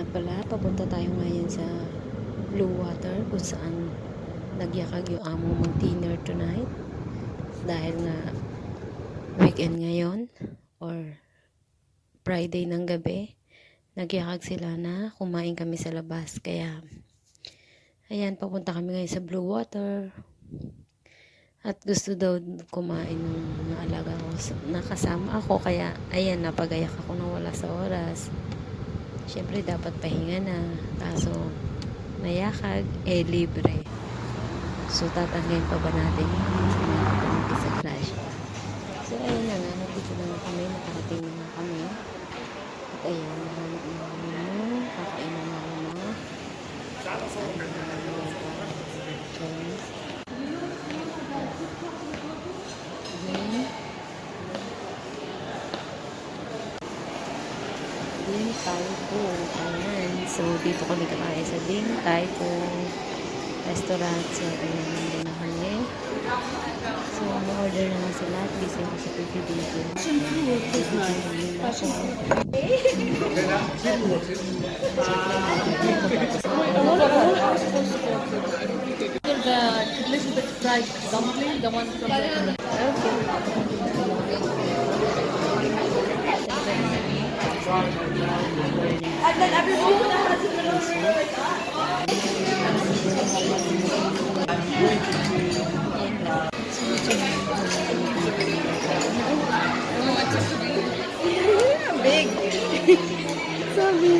nga pala, papunta tayo ngayon sa Blue Water kung saan nagyakag yung amo mag dinner tonight. Dahil nga weekend ngayon or Friday ng gabi, nagyakag sila na kumain kami sa labas. Kaya, ayan, papunta kami ngayon sa Blue Water. At gusto daw kumain ng mga alaga ko. Nakasama ako, kaya ayan, napagayak ako na wala sa oras. Siyempre, dapat pahinga na. Kaso, nayakag, eh, libre. So, tatanggayin pa ba natin? Sumama sa crash. So, ayun na nga, nandito na nga kami, nakarating na nga kami. At ayan, nahanap na kami na, kakainan na kami na. Saan na naman yung Chinese. Mhm. Ding Tai Fung. Ayan. So, dito kami kakain sa Ding Tai Fung restaurant. So, ayan, nandun na kami. So, ma-order na nga sila. At busy ako sa pipilitin. Pipilitin na ako. The little bit fried dumpling, the one from the And then everyone has a little big. Sabi.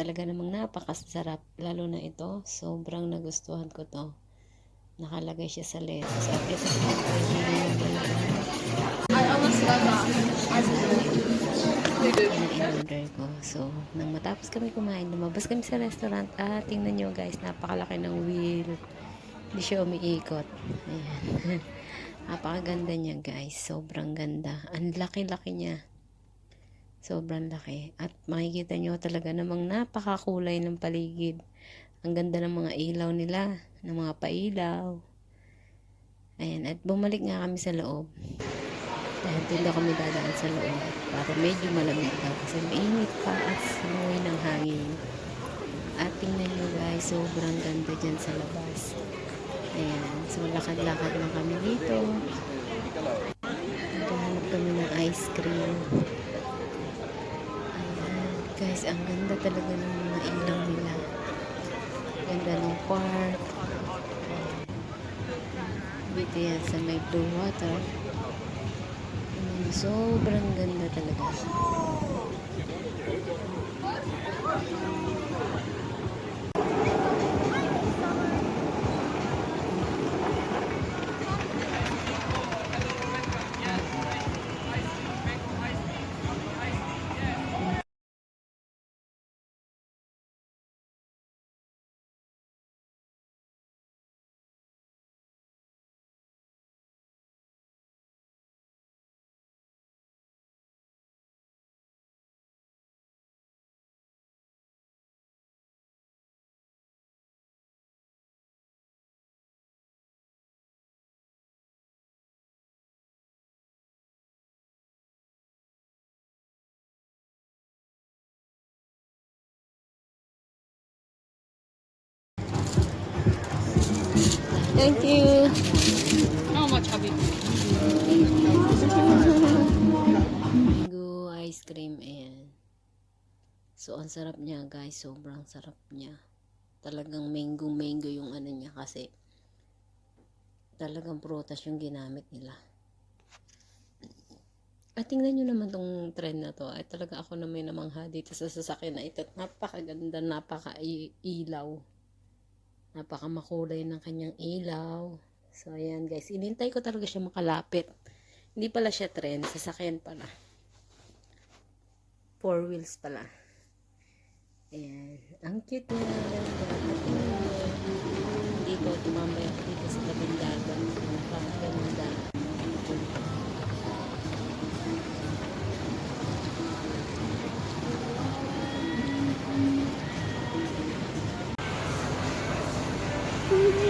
Talaga namang napakasarap. Lalo na ito. Sobrang nagustuhan ko to. Nakalagay siya sa lettuce. At ito I almost got that. in-order ko. So, nang matapos kami kumain, lumabas kami sa restaurant. Ah, tingnan nyo guys, napakalaki ng wheel. Hindi siya umiikot. Ayan. Napakaganda niya guys. Sobrang ganda. Ang laki-laki niya. Sobrang laki. At makikita nyo talaga namang napakakulay ng paligid. Ang ganda ng mga ilaw nila. Ng mga pailaw. Ayan. At bumalik nga kami sa loob. Dahil doon kami dadaan sa loob. Para medyo malamig daw. Kasi mainit pa at sumuwi ng hangin. At tingnan nyo guys. Sobrang ganda dyan sa labas. Ayan. So lakad-lakad lang kami dito. Naghahanap kami ng ice cream. Ayan. Guys, ang ganda talaga ng mga ilaw nila. Ganda ng park. Dito yan sa may blue water. Ayan, Sobrang ganda talaga. Thank you. How much have you? Mango ice cream ayan. So ang sarap niya guys, sobrang sarap niya. Talagang mango mango yung ano niya kasi talagang prutas yung ginamit nila. At tingnan nyo naman tong trend na to. Ay talaga ako na may namangha dito sa sasakyan na ito. Napakaganda, napaka-ilaw. Napaka makulay ng kanyang ilaw. So, ayan guys. Inintay ko talaga siya makalapit. Hindi pala siya trend. Sasakyan pala. Four wheels pala. Ayan. Ang cute na Dito, tumambay ako dito sa tabing dagat. Ang pangkalang.